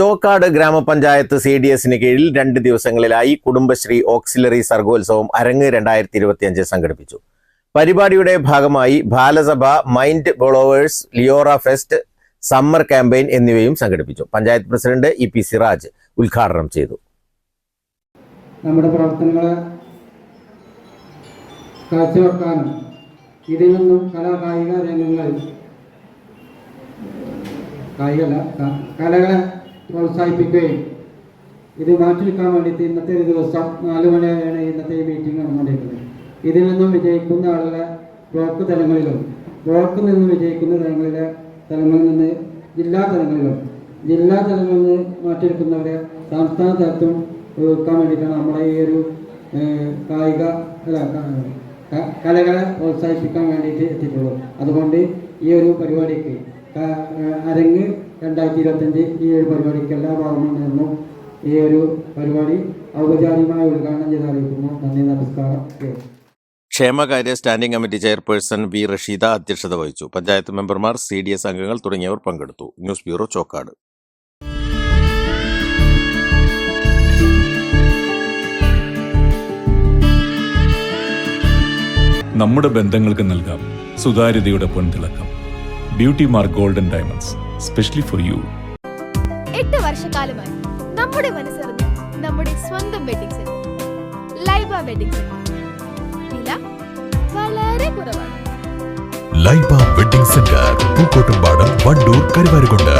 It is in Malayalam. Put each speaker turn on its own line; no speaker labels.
Chokkad ഗ്രാമപഞ്ചായത്ത് സി ഡി എസിന് കീഴിൽ രണ്ട് ദിവസങ്ങളിലായി കുടുംബശ്രീ ഓക്സിലറി സർഗോത്സവം അരങ്ങ് രണ്ടായിരത്തി ഇരുപത്തിയഞ്ച് സംഘടിപ്പിച്ചു. പരിപാടിയുടെ ഭാഗമായി ബാലസഭ മൈൻഡ് ബോളോവേഴ്സ് ലിയോറ ഫെസ്റ്റ് സമ്മർ ക്യാമ്പയിൻ എന്നിവയും സംഘടിപ്പിച്ചു. Panchayat president E P Siraj ഉദ്ഘാടനം ചെയ്തു.
നമ്മുടെ പ്രവർത്തനങ്ങളെ കാഴ്ചവെക്കാനും ഇതിൽ നിന്നും കലാകായിക രംഗങ്ങൾ കായികല കലകളെ പ്രോത്സാഹിപ്പിക്കുകയും ഇത് മാറ്റിവെക്കാൻ വേണ്ടിയിട്ട് ഇന്നത്തെ ഒരു ദിവസം നാല് മണിയാണ് ഇന്നത്തെ ഈ മീറ്റിംഗ് നടന്നുകൊണ്ടിരിക്കുന്നത്. ഇതിൽ നിന്നും വിജയിക്കുന്ന ആളുകളെ ബ്ലോക്ക് തലങ്ങളിലും ബ്ലോക്ക് നിന്ന് വിജയിക്കുന്ന തലങ്ങളിലെ തലങ്ങളിൽ നിന്ന് ജില്ലാ തലങ്ങളിലും ജില്ലാ തലങ്ങളിൽ നിന്ന് മാറ്റിയെടുക്കുന്നവരെ സംസ്ഥാന തലത്തും വെക്കാൻ വേണ്ടിയിട്ടാണ് നമ്മുടെ ഈ ഒരു കായിക അല്ല കലകളെ പ്രോത്സാഹിപ്പിക്കാൻ വേണ്ടിയിട്ട് എത്തിയിട്ടുള്ളത്. അതുകൊണ്ട് ഈ ഒരു പരിപാടിക്ക് അരങ്ങ് രണ്ടായിരത്തി ഇരുപത്തഞ്ച് ഈ ഒരു പരിപാടിക്ക് എല്ലാ ഭാഗങ്ങളിൽ നിന്നും ഈ ഒരു പരിപാടി ഔപചാരികമായി ഉദ്ഘാടനം ചെയ്ത് അറിയിക്കുന്നു നന്ദി നമസ്കാരം.
ക്ഷേമകാര്യ standing committee chairperson V Rasheeda അധ്യക്ഷത വഹിച്ചു. പഞ്ചായത്ത് മെമ്പർമാർ സി ഡി എസ് അംഗങ്ങൾ തുടങ്ങിയവർ പങ്കെടുത്തു. News bureau Chokkad.
നമ്മുടെ ബന്ധങ്ങൾക്ക് നൽകാം. സുതാര്യതയുടെ പൊൻതിളക്കം. Beauty mark golden diamonds specially for you
എട്ട് വർഷക്കാലമായി നമ്മുടെ മനസ്സറിഞ്ഞ് നമ്മുടെ സ്വന്തം wedding centre Laiba wedding centre വില വളരെ കുറവാണ്.
Laiba wedding centre Pookkottumpadam Wandoor Karuvarakundu.